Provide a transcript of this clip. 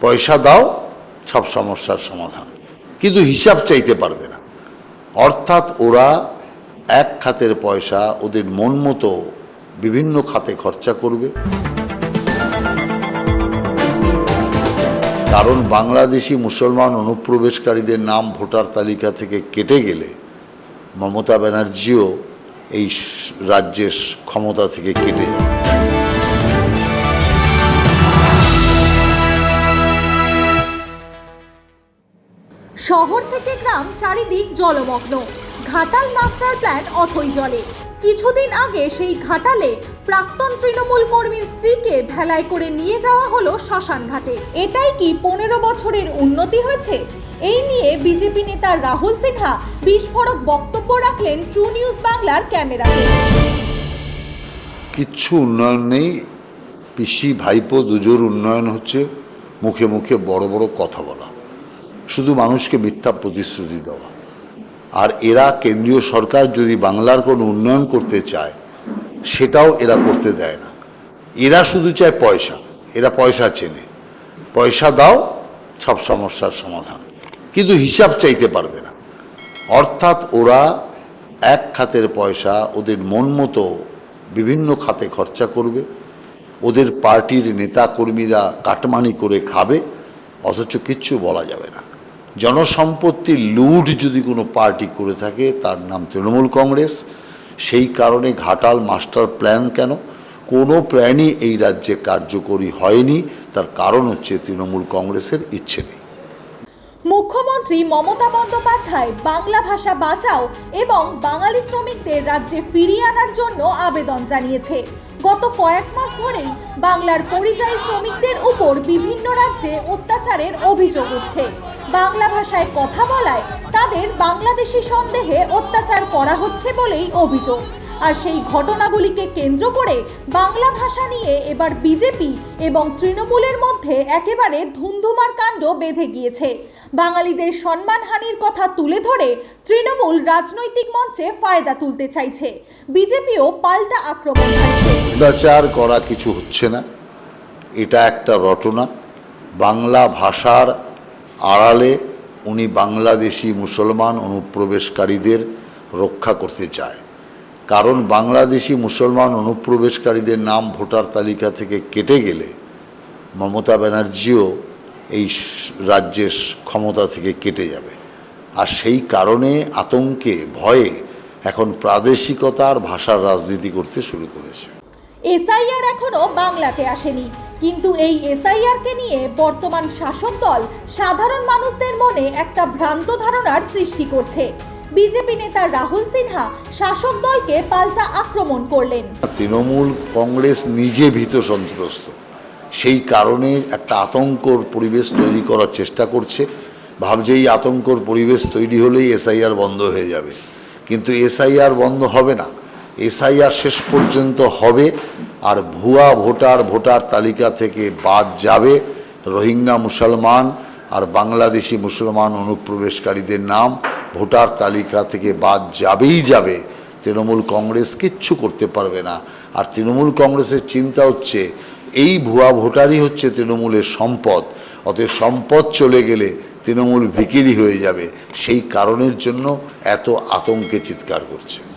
পয়সা দাও, সব সমস্যার সমাধান। কিন্তু হিসাব চাইতে পারবে না। অর্থাৎ ওরা এক খাতের পয়সা ওদের মন মতো বিভিন্ন খাতে খরচা করবে। কারণ বাংলাদেশি মুসলমান অনুপ্রবেশকারীদের নাম ভোটার তালিকা থেকে কেটে গেলে মমতা ব্যানার্জিও এই রাজ্যের ক্ষমতা থেকে কেটে যাবে। শহর থেকে গ্রাম, চারিদিক জলমগ্ন। ঘাটাল মাস্টার প্ল্যান অথই জলে। কিছুদিন আগে সেই ঘাটালে প্রাক্তন তৃণমূল কর্মীর স্ত্রীকে ভেলায় করে নিয়ে যাওয়া হলো শ্মশান ঘাটে। এটাই কি পনেরো বছরের উন্নতি হয়েছে? এই নিয়ে বিজেপি নেতা রাহুল সিনহা বিস্ফোরক বক্তব্য রাখলেন ট্রু নিউজ বাংলার ক্যামেরাতে। কিচ্ছু উন্নয়ন নেই। পিসি, ভাইপো দুজোর উন্নয়ন হচ্ছে। মুখে মুখে বড় বড় কথা বলা। শুধু মানুষকে মিথ্যা প্রতিশ্রুতি দেওয়া। আর এরা কেন্দ্রীয় সরকার যদি বাংলার কোনো উন্নয়ন করতে চায়, সেটাও এরা করতে দেয় না। এরা শুধু চায় পয়সা, এরা পয়সা চেনে। পয়সা দাও, সব সমস্যার সমাধান। কিন্তু হিসাব চাইতে পারবে না। অর্থাৎ ওরা এক খাতের পয়সা ওদের মন মতো বিভিন্ন খাতে খরচা করবে। ওদের পার্টির নেতা কর্মীরা কাটমানি করে খাবে, অথচ কিচ্ছু বলা যাবে না। জনসম্পত্তির লুট যদি কোনো পার্টি করে থাকে, তার নাম তৃণমূল কংগ্রেস। সেই কারণে ঘাটাল মাস্টার প্ল্যান কেন? কোনো প্ল্যানই এই রাজ্যে কার্যকরী হয়নি। তার কারণ হচ্ছে তৃণমূল কংগ্রেসের ইচ্ছে নেই। মুখ্যমন্ত্রী মমতা বন্দ্যোপাধ্যায়, বাংলা ভাষা বাঁচাও এবং বাঙালি শ্রমিকদের রাজ্যে ফিরিয়ে আনার জন্য আবেদন জানিয়েছে। গত কয়েক মাস ধরেই বাংলার পরিযায়ী শ্রমিকদের উপর বিভিন্ন রাজ্যে অত্যাচারের অভিযোগ উঠছে। বাংলা ভাষায় কথা বলায়, তাদের বাংলাদেশি সন্দেহে অত্যাচার করা হচ্ছে বলেই অভিযোগ। আর সেই ঘটনাগুলিকে কেন্দ্র করে বাংলা ভাষা নিয়ে এবার বিজেপি এবং তৃণমূলের মধ্যে একেবারে ধুন্ধুমার কাণ্ড বেঁধে গিয়েছে। বাঙালিদের সম্মানহানির কথা তুলে ধরে তৃণমূল রাজনৈতিক মঞ্চে ফায়দা তুলতে চাইছে। বিজেপিও পাল্টা আক্রমণ অত্যাচার করা কিছু হচ্ছে না। এটা একটা রটনা। বাংলা ভাষার আড়ালে উনি বাংলাদেশি মুসলমান অনুপ্রবেশকারীদের রক্ষা করতে চায়। কারণ বাংলাদেশি মুসলমান অনুপ্রবেশকারীদের নাম ভোটার তালিকা থেকে কেটে গেলে মমতা ব্যানার্জিও এই রাজ্যের ক্ষমতা থেকে কেটে যাবে। আর সেই কারণে আতঙ্কে, ভয়ে এখন প্রাদেশিকতার ভাষার রাজনীতি করতে শুরু করেছে। এসআইআর এখনও বাংলাতে আসেনি। কিন্তু এই এসআইআর কে নিয়ে বর্তমান শাসক দল সাধারণ মানুষদের মনে একটা ভ্রান্ত ধারণার সৃষ্টি করছে। বিজেপি নেতা রাহুল সিনহা শাসক দলকে পাল্টা আক্রমণ করলেন। তৃণমূল কংগ্রেস নিজে ভীত সন্ত্রস্ত। সেই কারণে একটা আতঙ্কর পরিবেশ তৈরি করার চেষ্টা করছে। ভাবছে এই আতঙ্কর পরিবেশ তৈরি হলেই এসআইআর বন্ধ হয়ে যাবে। কিন্তু এসআইআর বন্ধ হবে না। এসআইআর শেষ পর্যন্ত হবে। আর ভুয়া ভোটার ভোটার তালিকা থেকে বাদ যাবে রোহিঙ্গা মুসলমান আর বাংলাদেশি মুসলমান অনুপ্রবেশকারীদের নাম ভোটার তালিকা থেকে বাদ যাবেই যাবে। তৃণমূল কংগ্রেস কিচ্ছু করতে পারবে না। আর তৃণমূল কংগ্রেসের চিন্তা হচ্ছে, এই ভুয়া ভোটারই হচ্ছে তৃণমূলের সম্পদ। অতএব সম্পদ চলে গেলে তৃণমূল ভিকিরি হয়ে যাবে। সেই কারণের জন্য এত আতঙ্কে চিৎকার করছে।